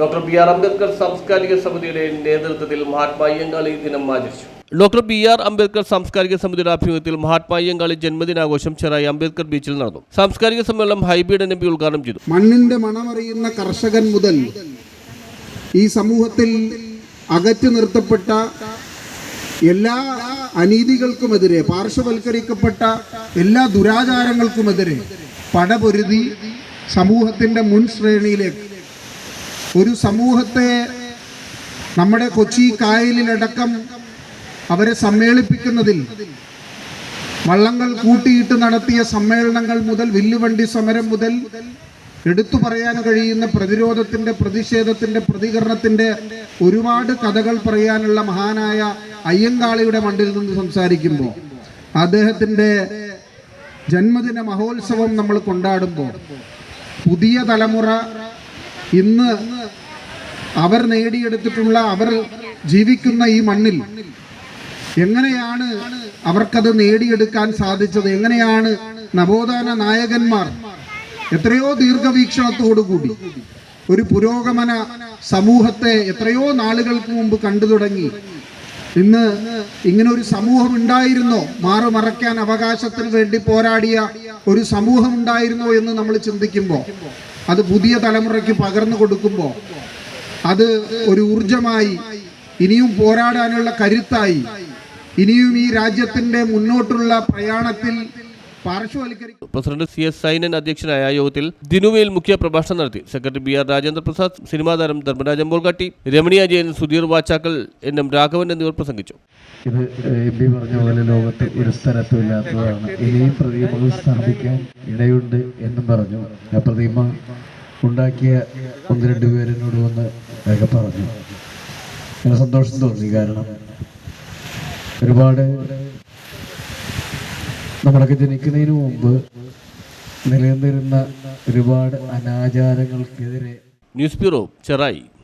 Doctor B R Ambedkar സാംസ്കാരിക സമിതിയുടെ നേതൃത്വത്തിൽ മഹാത്മാ അയ്യങ്കാളി ദിനം ആചരിച്ചു. ഡോക്ടർ ബി ആർ അംബേദ്കർ സാംസ്കാരിക സമിതിയുടെ ആഭിമുഖ്യത്തിൽ മഹാത്മാ അയ്യങ്കാളി ജന്മദിനാഘോഷം ചെറായി അംബേദ്കർ ബീച്ചിൽ നടന്നു. സാംസ്കാരിക സമ്മേളനം ഹൈബ്രിഡ് എൻ എം പി ഉദ്ഘാടനം ചെയ്തു. മണ്ണിന്റെ മണമറിയുന്ന കർഷകൻ മുതൽ ഈ സമൂഹത്തിൽ അകറ്റി നിർത്തപ്പെട്ട എല്ലാ അനീതികൾക്കുമെതിരെ പാർശ്വവൽക്കരിക്കപ്പെട്ട എല്ലാ ദുരാചാരങ്ങൾക്കുമെതിരെ പടപൊരുതി സമൂഹത്തിന്റെ മുൻ ശ്രേണിയിലേക്ക് ഒരു സമൂഹത്തെ നമ്മുടെ കൊച്ചി കായലിലടക്കം അവരെ സമ്മേളിപ്പിക്കുന്നതിൽ വള്ളങ്ങൾ കൂട്ടിയിട്ട് നടത്തിയ സമ്മേളനങ്ങൾ മുതൽ വില്ലുവണ്ടി സമരം മുതൽ എടുത്തു പറയാൻ കഴിയുന്ന പ്രതിരോധത്തിന്റെ പ്രതിഷേധത്തിന്റെ പ്രതികരണത്തിന്റെ ഒരുപാട് കഥകൾ പറയാനുള്ള മഹാനായ അയ്യങ്കാളിയുടെ മണ്ടിൽ നിന്ന് സംസാരിക്കുമ്പോൾ അദ്ദേഹത്തിന്റെ ജന്മദിന മഹോത്സവം നമ്മൾ കൊണ്ടാടുമ്പോൾ പുതിയ തലമുറ ഇന്ന് അവർ നേടിയെടുത്തിട്ടുള്ള അവർ ജീവിക്കുന്ന ഈ മണ്ണിൽ എങ്ങനെയാണ് അവർക്കത് നേടിയെടുക്കാൻ സാധിച്ചത്? എങ്ങനെയാണ് നവോത്ഥാന നായകന്മാർ എത്രയോ ദീർഘവീക്ഷണത്തോടുകൂടി ഒരു പുരോഗമന സമൂഹത്തെ എത്രയോ നാളുകൾക്ക് മുമ്പ് കണ്ടു തുടങ്ങി? ഇന്ന് ഇങ്ങനെ ഒരു സമൂഹം ഉണ്ടായിരുന്നോ? മാറു മറയ്ക്കാൻ അവകാശത്തിന് വേണ്ടി പോരാടിയ ഒരു സമൂഹം ഉണ്ടായിരുന്നോ എന്ന് നമ്മൾ ചിന്തിക്കുമ്പോൾ അത് പുതിയ തലമുറയ്ക്ക് പകർന്നു കൊടുക്കുമ്പോൾ അത് ഒരു ഊർജമായി ഇനിയും പോരാടാനുള്ള കരുത്തായി ഇനിയും ഈ രാജ്യത്തിന്റെ മുന്നോട്ടുള്ള പ്രയാണത്തിൽ പാർശ്വവൽക്കരിക്കും പ്രസിഡന്റ് സി എസ് സൈനൻ അധ്യക്ഷനായ യോഗത്തിൽ ദിനുവയിൽ മുഖ്യ പ്രഭാഷണം നടത്തി. Secretary B R Rajendra Prasad cinema താരം ധർമ്മരാജൻ ബോൾഗാട്ടി രമണീയ ജയൻ സുധീർ വാച്ചാക്കൽ എൻ എം രാഘവൻ എന്നിവർ പ്രസംഗിച്ചു. ഇത് എം പി പറഞ്ഞ പോലെ ലോകത്ത് ഒരു സ്ഥലത്തും ഇല്ലാത്തതാണ്. ഇനിയും പ്രതിമകൾ സ്ഥാപിക്കാൻ ഇടയുണ്ട് എന്നും പറഞ്ഞു. ആ പ്രതിമ ഉണ്ടാക്കിയ ഒന്ന് രണ്ട് പേരെന്നോട് വന്ന് ഒക്കെ പറഞ്ഞു. സന്തോഷം തോന്നി. കാരണം ഒരുപാട് നമ്മളൊക്കെ ജനിക്കുന്നതിന് മുമ്പ് നിലനിന്നിരുന്ന ഒരുപാട് അനാചാരങ്ങൾക്കെതിരെ ന്യൂസ് ബ്യൂറോ ചെറായി.